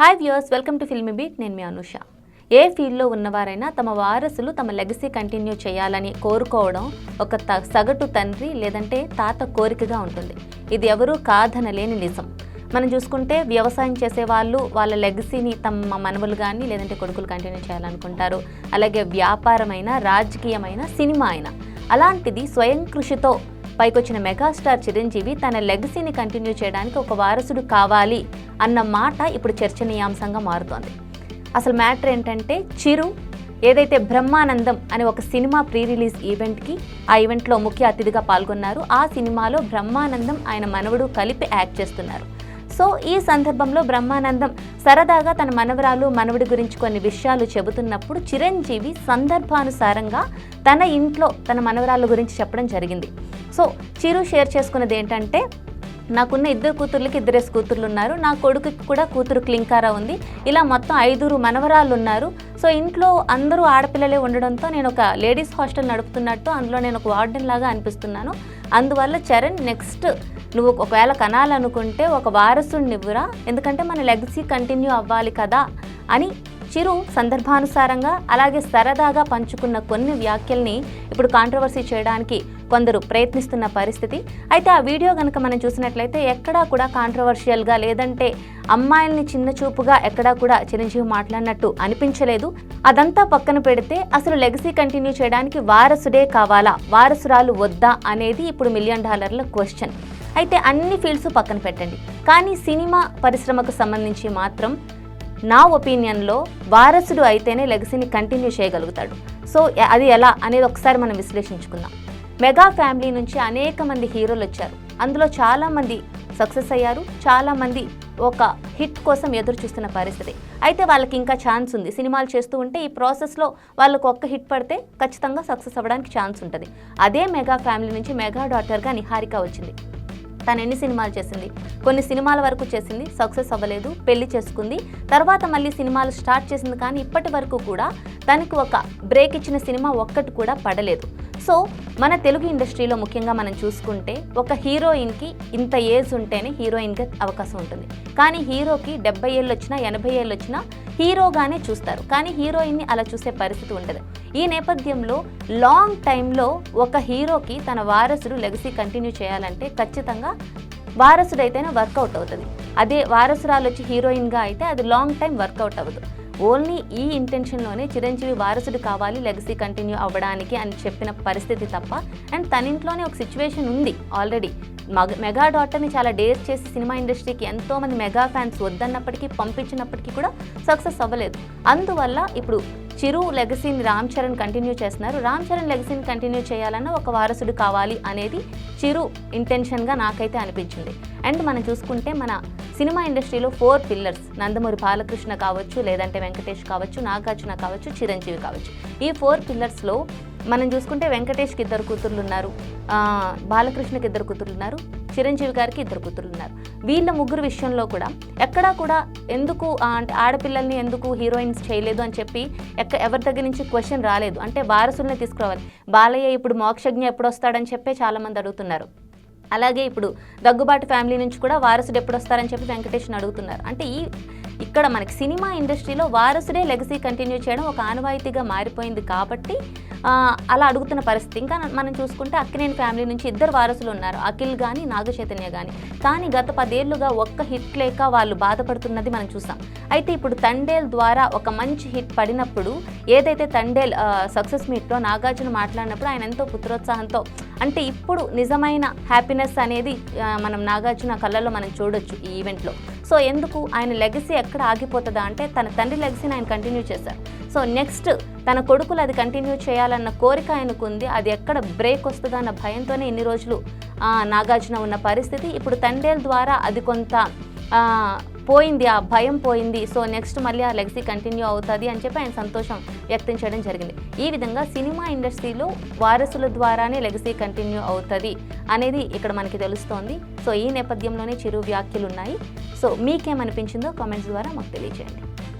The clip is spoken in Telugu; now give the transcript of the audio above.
Hi viewers welcome to Filmibeat నేను మీ అనుష. ఏ ఫీల్డ్లో ఉన్నవారైనా తమ వారసులు తమ లెగసీ కంటిన్యూ చేయాలని కోరుకోవడం ఒక త సగటు తండ్రి లేదంటే తాత కోరికగా ఉంటుంది. ఇది ఎవరూ కాదనలేని నిజం. మనం చూసుకుంటే వ్యవసాయం చేసే వాళ్ళు వాళ్ళ లెగసీని తమ మనవలు కానీ లేదంటే కొడుకులు కంటిన్యూ చేయాలనుకుంటారు. అలాగే వ్యాపారమైన రాజకీయమైన సినిమా అయినా. అలాంటిది స్వయం కృషితో పైకొచ్చిన మెగాస్టార్ చిరంజీవి తన లెగసీని కంటిన్యూ చేయడానికి ఒక వారసుడు కావాలి అన్న మాట ఇప్పుడు చర్చనీయాంశంగా మారుతోంది. అసలు మ్యాటర్ ఏంటంటే చిరు ఏదైతే బ్రహ్మానందం అనే ఒక సినిమా ప్రీ రిలీజ్ ఈవెంట్కి ఆ ఈవెంట్లో ముఖ్య అతిథిగా పాల్గొన్నారు. ఆ సినిమాలో బ్రహ్మానందం ఆయన మనవడు కలిపి యాక్ట్ చేస్తున్నారు. సో ఈ సందర్భంలో బ్రహ్మానందం సరదాగా తన మనవరాలు మనవడి గురించి కొన్ని విషయాలు చెబుతున్నప్పుడు చిరంజీవి సందర్భానుసారంగా తన ఇంట్లో తన మనవరాళ్ళ గురించి చెప్పడం జరిగింది. సో చిరు షేర్ చేసుకున్నది ఏంటంటే నాకున్న ఇద్దరు కూతుర్లకి ఇద్దరేసి కూతుర్లు ఉన్నారు నా కొడుకుకి కూడా కూతురు క్లింకారా ఉంది. ఇలా మొత్తం ఐదుగురు మనవరాళ్ళు ఉన్నారు సో ఇంట్లో అందరూ ఆడపిల్లలే ఉండడంతో నేను ఒక లేడీస్ హాస్టల్ నడుపుతున్నట్టు అందులో నేను ఒక వార్డెన్ లాగా అనిపిస్తున్నాను. అందువల్ల చరణ్ నెక్స్ట్ నువ్వు ఒకవేళ కనాలనుకుంటే ఒక వారసుడిని ఇవ్వరా ఎందుకంటే మన లెగసీ కంటిన్యూ అవ్వాలి కదా అని చిరు సందర్భానుసారంగా అలాగే సరదాగా పంచుకున్న కొన్ని వ్యాఖ్యల్ని ఇప్పుడు కాంట్రవర్సీ చేయడానికి కొందరు ప్రయత్నిస్తున్న పరిస్థితి. అయితే ఆ వీడియో కనుక మనం చూసినట్లయితే ఎక్కడా కూడా కాంట్రవర్షియల్గా లేదంటే అమ్మాయిల్ని చిన్న చూపుగా ఎక్కడా కూడా చిరంజీవి మాట్లాడినట్టు అనిపించలేదు. అదంతా పక్కన పెడితే అసలు లెగసీ కంటిన్యూ చేయడానికి వారసుడే కావాలా? వారసురాలు వద్దా? అనేది ఇప్పుడు మిలియన్ డాలర్ల క్వశ్చన్ అయితే అన్ని ఫీల్డ్స్ పక్కన పెట్టండి. కానీ సినిమా పరిశ్రమకు సంబంధించి మాత్రం నా ఒపీనియన్లో వారసుడు అయితేనే లెగసీని కంటిన్యూ చేయగలుగుతాడు. సో అది ఎలా అనేది ఒకసారి మనం విశ్లేషించుకుందాం. మెగా ఫ్యామిలీ నుంచి అనేక మంది హీరోలు వచ్చారు. అందులో చాలామంది సక్సెస్ అయ్యారు. చాలామంది ఒక హిట్ కోసం ఎదురు చూస్తున్న పరిస్థితి. అయితే వాళ్ళకి ఇంకా ఛాన్స్ ఉంది. సినిమాలు చేస్తూ ఉంటే ఈ ప్రాసెస్లో వాళ్ళకు ఒక్క హిట్ పడితే ఖచ్చితంగా సక్సెస్ అవ్వడానికి ఛాన్స్ ఉంటుంది. అదే మెగా ఫ్యామిలీ నుంచి మెగా డాటర్గా నిహారిక వచ్చింది. తను ఎన్ని సినిమాలు చేసింది? కొన్ని సినిమాల వరకు చేసింది సక్సెస్ అవ్వలేదు పెళ్ళి చేసుకుంది. తర్వాత మళ్ళీ సినిమాలు స్టార్ట్ చేసింది కానీ ఇప్పటి వరకు కూడా తనకు ఒక బ్రేక్ ఇచ్చిన సినిమా ఒక్కటి కూడా పడలేదు. సో మన తెలుగు ఇండస్ట్రీలో ముఖ్యంగా మనం చూసుకుంటే ఒక హీరోయిన్కి ఇంత ఏజ్ ఉంటేనే హీరోయిన్గా అవకాశం ఉంటుంది. కానీ హీరోకి డెబ్బై ఏళ్ళు వచ్చినా ఎనభై ఏళ్ళు వచ్చినా హీరోగానే చూస్తారు. కానీ హీరోయిన్ని అలా చూసే పరిస్థితి ఉండదు. ఈ నేపథ్యంలో లాంగ్ టైంలో ఒక హీరోకి తన వారసుడు లెగసీ కంటిన్యూ చేయాలంటే ఖచ్చితంగా వారసుడైతేనే వర్కౌట్ అవుతుంది. అదే వారసురాలు వచ్చి హీరోయిన్గా అయితే అది లాంగ్ టైం వర్కౌట్ అవ్వదు. ఓన్లీ ఈ ఇంటెన్షన్లోనే చిరంజీవి వారసుడు కావాలి లెగసీ కంటిన్యూ అవ్వడానికి అని చెప్పిన పరిస్థితి తప్ప అండ్ తనింట్లోనే ఒక సిచ్యువేషన్ ఉంది ఆల్రెడీ. మగ మెగా డాటర్ని చాలా డేర్ చేసి సినిమా ఇండస్ట్రీకి ఎంతోమంది మెగా ఫ్యాన్స్ వద్దన్నప్పటికీ పంపించినప్పటికీ కూడా సక్సెస్ అవ్వలేదు. అందువల్ల ఇప్పుడు చిరు లెగసీని రామ్ చరణ్ కంటిన్యూ చేస్తున్నారు. రామ్ చరణ్ లెగసీని కంటిన్యూ చేయాలన్న ఒక వారసుడు కావాలి అనేది చిరు ఇంటెన్షన్గా నాకైతే అనిపించింది. అండ్ మనం చూసుకుంటే మన సినిమా ఇండస్ట్రీలో ఫోర్ పిల్లర్స్ నందమూరి బాలకృష్ణ కావచ్చు లేదంటే వెంకటేష్ కావచ్చు నాగార్జున కావచ్చు చిరంజీవి కావచ్చు. ఈ ఫోర్ పిల్లర్స్లో మనం చూసుకుంటే వెంకటేష్కి ఇద్దరు కూతుర్లు ఉన్నారు. బాలకృష్ణకి ఇద్దరు కూతుర్లు ఉన్నారు. చిరంజీవి గారికి ఇద్దరు కూతుర్లు ఉన్నారు. వీళ్ళ ముగ్గురు విషయంలో కూడా ఎక్కడా కూడా ఎందుకు అంటే ఆడపిల్లల్ని ఎందుకు హీరోయిన్స్ చేయలేదు అని చెప్పి ఎక్క ఎవరి దగ్గర నుంచి క్వశ్చన్ రాలేదు. అంటే వారసుల్ని తీసుకురావాలి. బాలయ్య ఇప్పుడు మోక్షజ్ఞ ఎప్పుడు వస్తాడని చెప్పే చాలామంది అడుగుతున్నారు. అలాగే ఇప్పుడు దగ్గుబాటు ఫ్యామిలీ నుంచి కూడా వారసుడు ఎప్పుడు వస్తారని చెప్పి వెంకటేష్ని అడుగుతున్నారు. అంటే ఈ ఇక్కడ మనకి సినిమా ఇండస్ట్రీలో వారసుడే లెగసీ కంటిన్యూ చేయడం ఒక ఆనవాయితీగా మారిపోయింది కాబట్టి అలా అడుగుతున్న పరిస్థితి. ఇంకా మనం చూసుకుంటే అక్కినేని ఫ్యామిలీ నుంచి ఇద్దరు వారసులు ఉన్నారు. అఖిల్ కానీ నాగచైతన్య కానీ కానీ గత పదేళ్ళుగా ఒక్క హిట్ లేక వాళ్ళు బాధపడుతున్నది మనం చూసాం. అయితే ఇప్పుడు తండేల్ ద్వారా ఒక మంచి హిట్ పడినప్పుడు ఏదైతే తండేల్ సక్సెస్ మీట్లో నాగార్జున మాట్లాడినప్పుడు ఆయన ఎంతో పుత్రోత్సాహంతో అంటే ఇప్పుడు నిజమైన హ్యాపీనెస్ అనేది మనం నాగార్జున కళ్ళల్లో మనం చూడొచ్చు ఈ ఈవెంట్లో సో ఎందుకు? ఆయన లెగసీ ఎక్కడ ఆగిపోతుందా అంటే తన తండ్రి లెగసీని ఆయన కంటిన్యూ చేశారు. సో నెక్స్ట్ తన కొడుకులు అది కంటిన్యూ చేయాలన్న కోరిక ఆయనకు ఉంది. అది ఎక్కడ బ్రేక్ వస్తుందా అన్న భయంతోనే ఇన్ని రోజులు నాగార్జున ఉన్న పరిస్థితి. ఇప్పుడు తండేల్ ద్వారా అది కొంత పోయింది ఆ భయం పోయింది. సో నెక్స్ట్ మళ్ళీ ఆ లెగసీ కంటిన్యూ అవుతుంది అని చెప్పి ఆయన సంతోషం వ్యక్తం చేయడం జరిగింది. ఈ విధంగా సినిమా ఇండస్ట్రీలో వారసుల ద్వారానే లెగసీ కంటిన్యూ అవుతుంది అనేది ఇక్కడ మనకి తెలుస్తోంది. సో ఈ నేపథ్యంలోనే చిరు వ్యాఖ్యలు ఉన్నాయి సో మీకేమనిపించిందో కామెంట్స్ ద్వారా మాకు తెలియజేయండి